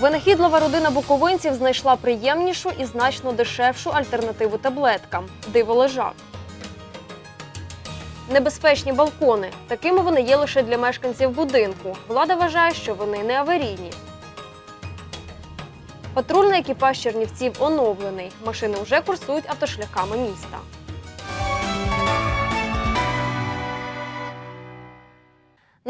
Винахідлива родина буковинців знайшла приємнішу і значно дешевшу альтернативу таблеткам диволежак. Небезпечні балкони. Такими вони є лише для мешканців будинку. Влада вважає, що вони не аварійні. Патрульний екіпаж Чернівців оновлений. Машини вже курсують автошляхами міста.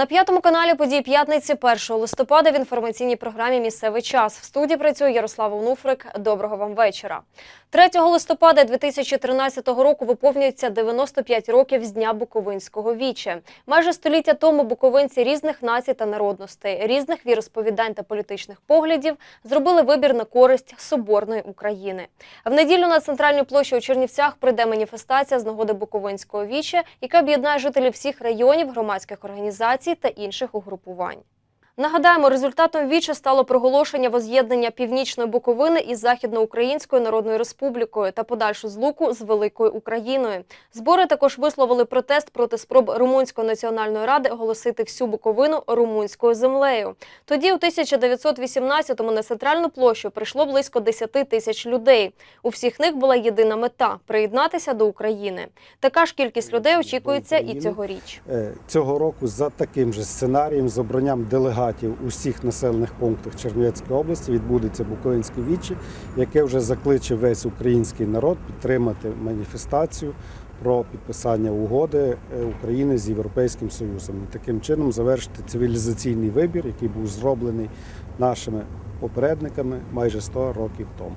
На п'ятому каналі події п'ятниці 1 листопада в інформаційній програмі Місцевий час в студії працює Ярослава Онуфрик. Доброго вам вечора. 3 листопада 2013 року виповнюється 95 років з дня Буковинського віче. Майже століття тому буковинці різних націй та народностей, різних віросповідань та політичних поглядів зробили вибір на користь соборної України. В неділю на центральній площі у Чернівцях прийде маніфестація з нагоди Буковинського віче, яка об'єднає жителів всіх районів, громадських організацій та інших угрупувань. Нагадаємо, результатом віче стало проголошення воз'єднання північної Буковини із Західноукраїнською Народною Республікою та подальшу злуку з великою Україною. Збори також висловили протест проти спроб Румунської національної ради оголосити всю Буковину румунською землею. Тоді, у 1918-му на центральну площу прийшло близько 10 тисяч людей. У всіх них була єдина мета приєднатися до України. Така ж кількість людей очікується і цьогоріч. Е, Цього року за таким же сценарієм з обранням делегатів усіх населених пунктах Чернівецької області відбудеться Буковинське віче, яке вже закличе весь український народ підтримати маніфестацію про підписання угоди е, України з Європейським Союзом. І таким чином завершити цивілізаційний вибір, який був зроблений нашими попередниками майже 100 років тому.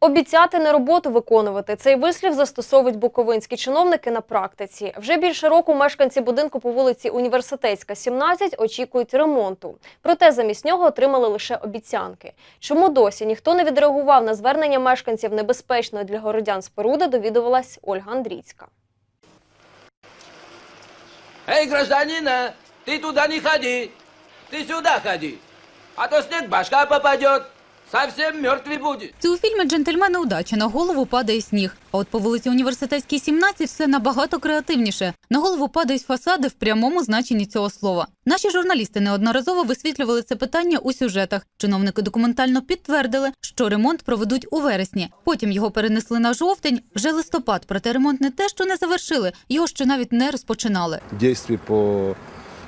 Обіцяти не роботу виконувати цей вислів застосовують буковинські чиновники на практиці. Вже більше року мешканці будинку по вулиці Університетська, 17 очікують ремонту. Проте замість нього отримали лише обіцянки. Чому досі ніхто не відреагував на звернення мешканців небезпечної для городян споруди, довідувалась Ольга Андрійська. Эй, гражданина, ты туда не ходи, ты сюда ходи, а то снег башка попадет, совсем мертвый будет. Це у фільмі Джентльмени удачі на голову падає сніг. А от по вулиці Університетській 17 все набагато креативніше. На голову падають фасади в прямому значенні цього слова. Наші журналісти неодноразово висвітлювали це питання у сюжетах. Чиновники документально підтвердили, що ремонт проведуть у вересні. Потім його перенесли на жовтень, вже листопад. Проте ремонт не те, що не завершили, його ще навіть не розпочинали. действий по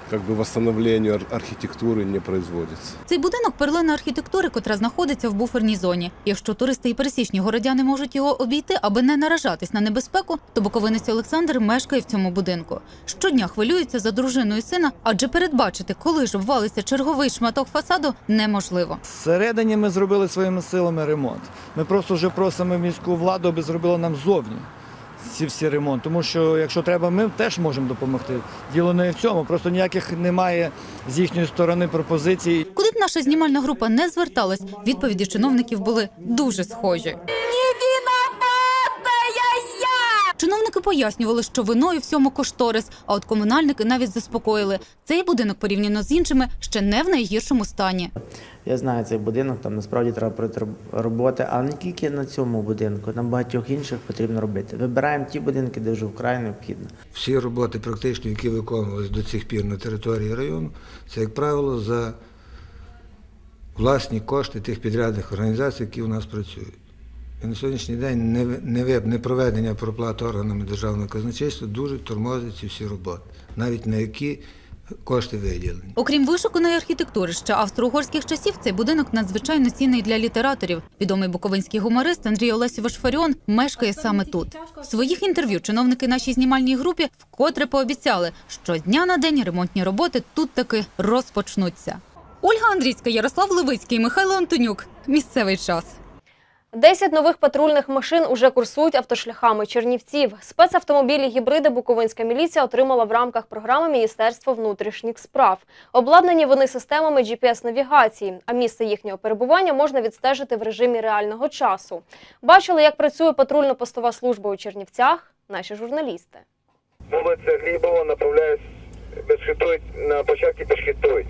как бы восстановлению ар- архитектуры не производится. Цей будинок перлина архітектури, котра знаходиться в буферній зоні. Якщо туристи і пересічні городяни можуть його обійти, аби не наражатись на небезпеку, то буковинець Олександр мешкає в цьому будинку. Щодня хвилюється за дружиною сина, адже передбачити, коли ж обвалиться черговий шматок фасаду, неможливо. Всередині ми зробили своїми силами ремонт. Ми просто вже просимо міську владу, аби зробила нам зовні ці всі ремонт. Тому що якщо треба, ми теж можемо допомогти. Діло не в цьому, просто ніяких немає з їхньої сторони пропозицій. Куди б наша знімальна група не зверталась, відповіді чиновників були дуже схожі. Пояснювали, що виною всьому кошторис, а от комунальники навіть заспокоїли. Цей будинок порівняно з іншими ще не в найгіршому стані. Я знаю цей будинок, там насправді треба пройти роботи, але не тільки на цьому будинку, на багатьох інших потрібно робити. Вибираємо ті будинки, де вже вкрай необхідно. Всі роботи, практично, які виконувалися до цих пір на території району, це, як правило, за власні кошти тих підрядних організацій, які у нас працюють. І на сьогоднішній день не, не, не проведення проплати органами державного казначейства дуже тормозить ці всі роботи, навіть на які кошти виділені. Окрім вишуканої архітектури ще австро-угорських часів, цей будинок надзвичайно цінний для літераторів. Відомий буковинський гуморист Андрій Олесівич Фаріон мешкає саме тут. В своїх інтерв'ю чиновники нашій знімальній групі вкотре пообіцяли, що дня на день ремонтні роботи тут таки розпочнуться. Ольга Андрійська, Ярослав Левицький, Михайло Антонюк. Місцевий час. Десять нових патрульних машин уже курсують автошляхами Чернівців. Спецавтомобілі гібриди Буковинська міліція отримала в рамках програми Міністерства внутрішніх справ. Обладнані вони системами GPS-навігації, а місце їхнього перебування можна відстежити в режимі реального часу. Бачили, як працює патрульно-постова служба у Чернівцях наші журналісти. Вулиця Глібова, направляюсь безхитують на початку пішхитують.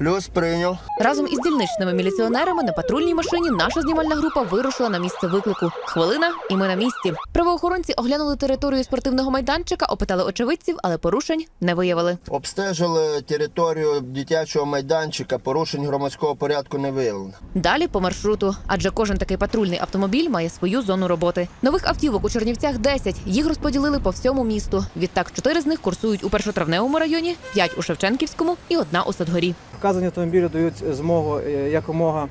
Плюс прийняв. Разом із дільничними міліціонерами на патрульній машині наша знімальна група вирушила на місце виклику. Хвилина, і ми на місці. Правоохоронці оглянули територію спортивного майданчика, опитали очевидців, але порушень не виявили. Обстежили територію дитячого майданчика, порушень громадського порядку не виявлено. Далі по маршруту, адже кожен такий патрульний автомобіль має свою зону роботи. Нових автівок у Чернівцях 10. Їх розподілили по всьому місту. Відтак, чотири з них курсують у першотравневому районі, п'ять у Шевченківському і одна у Садгорі. Вказані автомобілі дають змогу е, якомога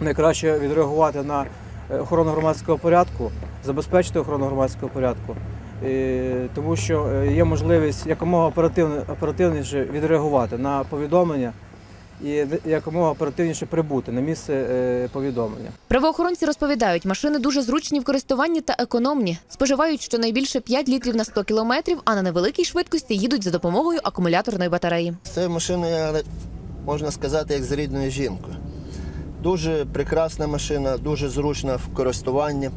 найкраще відреагувати на е, охорону громадського порядку, забезпечити охорону громадського порядку, Е, тому що є можливість якомога оперативніше відреагувати на повідомлення і якомога оперативніше прибути на місце повідомлення. Правоохоронці розповідають, машини дуже зручні в користуванні та економні. Споживають щонайбільше 5 літрів на 100 кілометрів, а на невеликій швидкості їдуть за допомогою акумуляторної батареї. Машиною, я, можна сказати, як з рідною жінкою. Дуже прекрасна машина, дуже зручна в користуванні,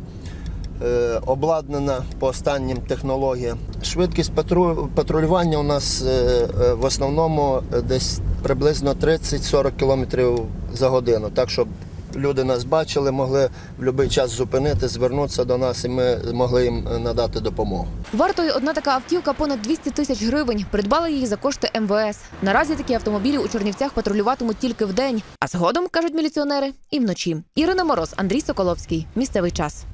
е, обладнана по останнім технологіям. Швидкість патру- патрулювання у нас е, е, в основному десь приблизно 30-40 км за годину. Так, щоб люди нас бачили, могли в будь-який час зупинити, звернутися до нас, і ми могли їм е, надати допомогу. Вартою одна така автівка понад 200 тисяч гривень. Придбали її за кошти МВС. Наразі такі автомобілі у Чернівцях патрулюватимуть тільки вдень, а згодом, кажуть міліціонери, і вночі. Ірина Мороз, Андрій Соколовський. Місцевий час.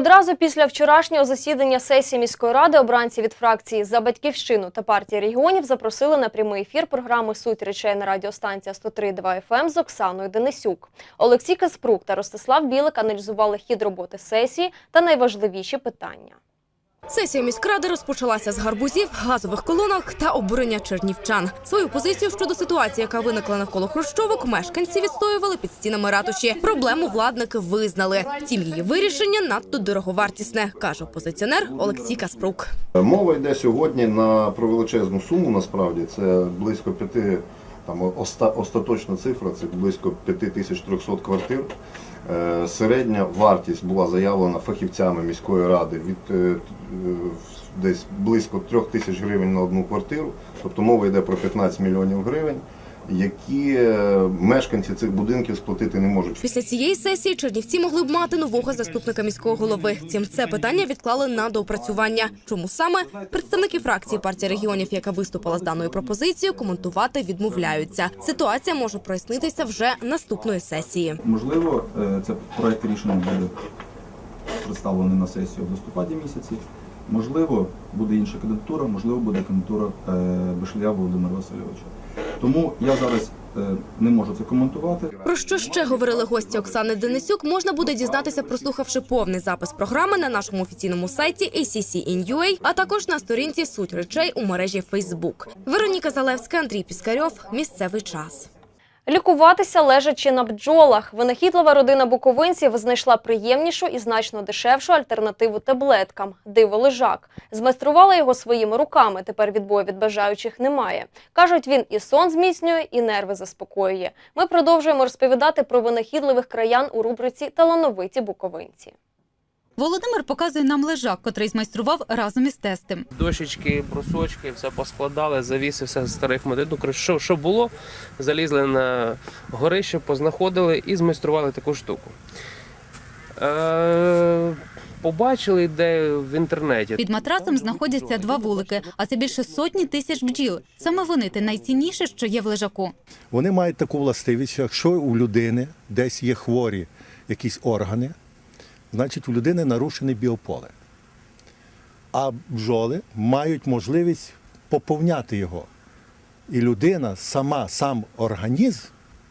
Одразу після вчорашнього засідання сесії міської ради обранці від фракції за батьківщину та партії регіонів запросили на прямий ефір програми Суть речей на радіостанція 103.2 FM з Оксаною Денисюк. Олексій Каспрук та Ростислав Білик аналізували хід роботи сесії та найважливіші питання. Сесія міськради розпочалася з гарбузів, газових колонок та обурення чернівчан. Свою позицію щодо ситуації, яка виникла навколо хрущовок, мешканці відстоювали під стінами ратуші. Проблему владники визнали. Втім, її вирішення надто дороговартісне, каже опозиціонер Олексій Каспрук. Мова йде сьогодні на про величезну суму. Насправді це близько п'яти. Там оста, остаточна цифра це близько 5300 квартир. Е, Середня вартість була заявлена фахівцями міської ради від е, десь близько 3 тисяч гривень на одну квартиру. Тобто мова йде про 15 мільйонів гривень, які е, мешканці цих будинків сплатити не можуть. Після цієї сесії Чернівці могли б мати нового заступника міського голови. Втім, це питання відклали на доопрацювання. Чому саме представники фракції партії регіонів, яка виступила з даною пропозицією, коментувати відмовляються. Ситуація може прояснитися вже наступної сесії. Можливо, е, це проект рішення буде представлений на сесію в листопаді місяці. Можливо, буде інша кандидатура, можливо, буде кандидатура е, Бешля Володимира Васильовича. Тому я зараз е, не можу це коментувати. Про що ще говорили гості Оксани Денисюк, можна буде дізнатися, прослухавши повний запис програми на нашому офіційному сайті ACC.in.ua, а також на сторінці Суть речей у мережі Facebook. Вероніка Залевська, Андрій Піскарьов. Місцевий час. Лікуватися лежачи на бджолах. Винахідлива родина буковинців знайшла приємнішу і значно дешевшу альтернативу таблеткам – диво лежак. Змайструвала його своїми руками. Тепер відбою від бажаючих немає. Кажуть, він і сон зміцнює, і нерви заспокоює. Ми продовжуємо розповідати про винахідливих краян у рубриці Талановиті буковинці. Володимир показує нам лежак, котрий змайстрував разом із тестем. Дощечки, брусочки, все поскладали, завіси, все з старих медит. Ну, що, що було, залізли на горище, познаходили і змайстрували таку штуку. Е, побачили де в інтернеті. Під матрасом знаходяться два вулики, а це більше сотні тисяч бджіл. Саме вони те найцінніше, що є в лежаку. Вони мають таку властивість, що якщо у людини десь є хворі якісь органи, значить у людини нарушене біополе. А бджоли мають можливість поповняти його. І людина сама, сам організм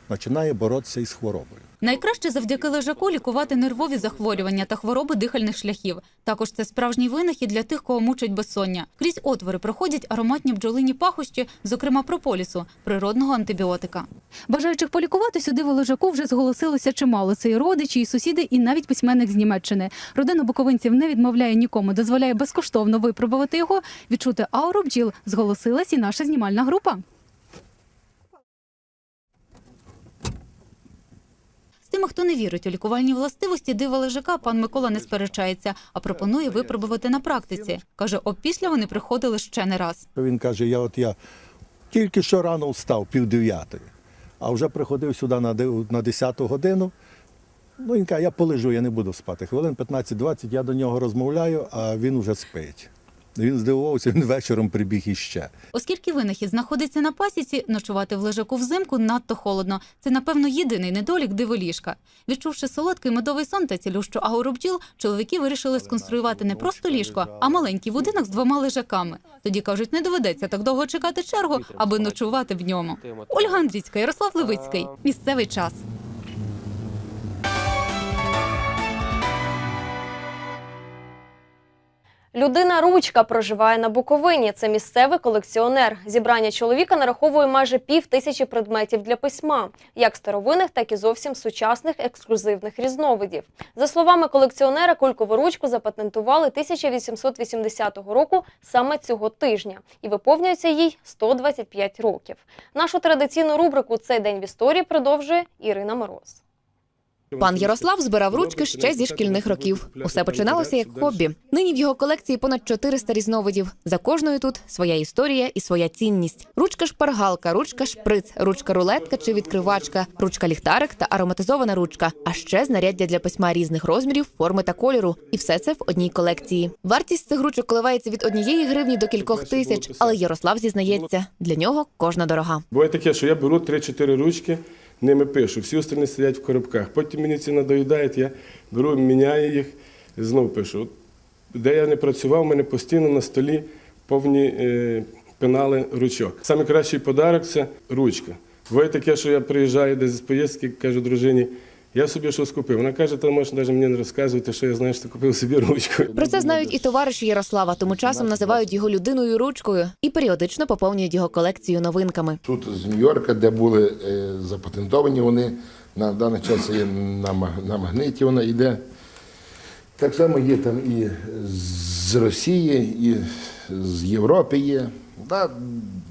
починає боротися із хворобою. Найкраще завдяки лежаку лікувати нервові захворювання та хвороби дихальних шляхів. Також це справжній винахід для тих, кого мучить безсоння. Крізь отвори проходять ароматні бджолині пахощі, зокрема прополісу, природного антибіотика. Бажаючих полікувати сюди в лежаку вже зголосилося чимало. Це і родичі, і сусіди, і навіть письменник з Німеччини. Родина буковинців не відмовляє нікому, дозволяє безкоштовно випробувати його. Відчути ауру бджіл зголосилась і наша знімальна група. Тими, хто не вірить у лікувальні властивості дива лежака, пан Микола не сперечається, а пропонує випробувати на практиці. Каже, опісля вони приходили ще не раз. Він каже: я от я тільки що рано встав, пів дев'ятої, а вже приходив сюди на 10 годину. Ну, він каже, я полежу, я не буду спати. Хвилин 15-20 я до нього розмовляю, а він вже спить. Він здивувався, він вечором прибіг іще. Оскільки винахід знаходиться на пасіці, ночувати в лежаку взимку надто холодно. Це, напевно, єдиний недолік диволіжка. Відчувши солодкий медовий сон та цілющу ауру бджіл, чоловіки вирішили сконструювати не просто ліжко, а маленький будинок з двома лежаками. Тоді кажуть, не доведеться так довго чекати чергу, аби ночувати в ньому. Ольга Андрійська, Ярослав Левицький. Місцевий час. Людина ручка проживає на Буковині. Це місцевий колекціонер. Зібрання чоловіка нараховує майже пів тисячі предметів для письма, як старовинних, так і зовсім сучасних ексклюзивних різновидів. За словами колекціонера, кулькову ручку запатентували 1880 року саме цього тижня, і виповнюється їй 125 років. Нашу традиційну рубрику Цей день в історії продовжує Ірина Мороз. Пан Ярослав збирав ручки ще зі шкільних років. Усе починалося як хобі. Нині в його колекції понад 400 різновидів. За кожною тут своя історія і своя цінність. Ручка шпаргалка, ручка шприц, ручка рулетка чи відкривачка, ручка ліхтарик та ароматизована ручка, а ще знаряддя для письма різних розмірів, форми та кольору. І все це в одній колекції. Вартість цих ручок коливається від однієї гривні до кількох тисяч, але Ярослав зізнається, для нього кожна дорога. Буває таке, що я беру 3-4 ручки, ними пишу, всі остальні сидять в коробках. Потім мені ці надоїдають, я беру, міняю їх, знов пишу. Де я не працював, у мене постійно на столі повні е, пенали ручок. Найкращий подарок це ручка. Буває таке, що я приїжджаю десь з поїздки, кажу дружині, я собі щось купив. Вона каже, ти можеш навіть мені не розказувати, що я знаю, що ти купив собі ручку. Про це знають і товариші Ярослава, тому часом називають його людиною ручкою і періодично поповнюють його колекцію новинками. Тут з Нью-Йорка, де були е, запатентовані вони, на даний час є на, на магниті вона йде. Так само є там і з Росії, і з Європи є. Да,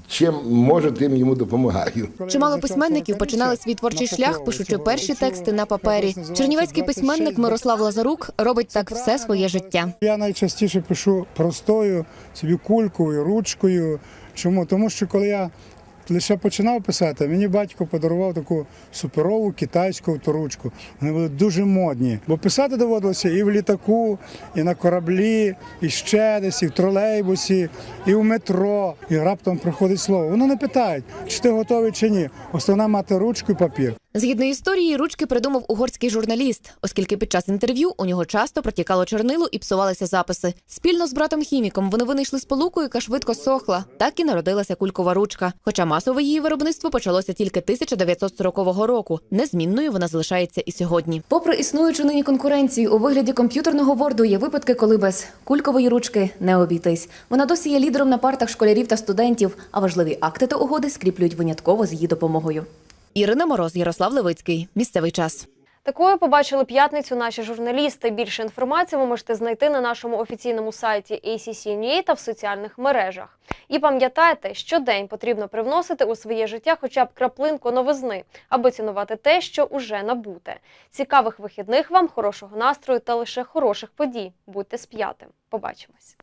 чим може, тим йому допомагаю. Чимало письменників починали свій творчий шлях, пишучи перші тексти на папері. Чернівецький письменник Мирослав Лазарук робить так все своє життя. Я найчастіше пишу простою, собі кулькою, ручкою. Чому? Тому що коли я лише починав писати, мені батько подарував таку суперову китайську авторучку. Вони були дуже модні. Бо писати доводилося і в літаку, і на кораблі, і ще десь, і в тролейбусі, і в метро. І раптом приходить слово. Воно не питають, чи ти готовий чи ні. Основне мати ручку і папір. Згідно історії, ручки придумав угорський журналіст, оскільки під час інтерв'ю у нього часто протікало чорнило і псувалися записи. Спільно з братом хіміком вони винайшли сполуку, яка швидко сохла. Так і народилася кулькова ручка. Хоча масове її виробництво почалося тільки 1940 року. Незмінною вона залишається і сьогодні. Попри існуючу нині конкуренцію у вигляді комп'ютерного ворду, є випадки, коли без кулькової ручки не обійтись. Вона досі є лідером на партах школярів та студентів, а важливі акти та угоди скріплюють винятково з її допомогою. Ірина Мороз, Ярослав Левицький. Місцевий час. Такою побачили п'ятницю наші журналісти. Більше інформації ви можете знайти на нашому офіційному сайті ACC.NUA та в соціальних мережах. І пам'ятайте, щодень потрібно привносити у своє життя хоча б краплинку новизни, аби цінувати те, що уже набуте. Цікавих вихідних вам, хорошого настрою та лише хороших подій. Будьте з п'ятим. Побачимось.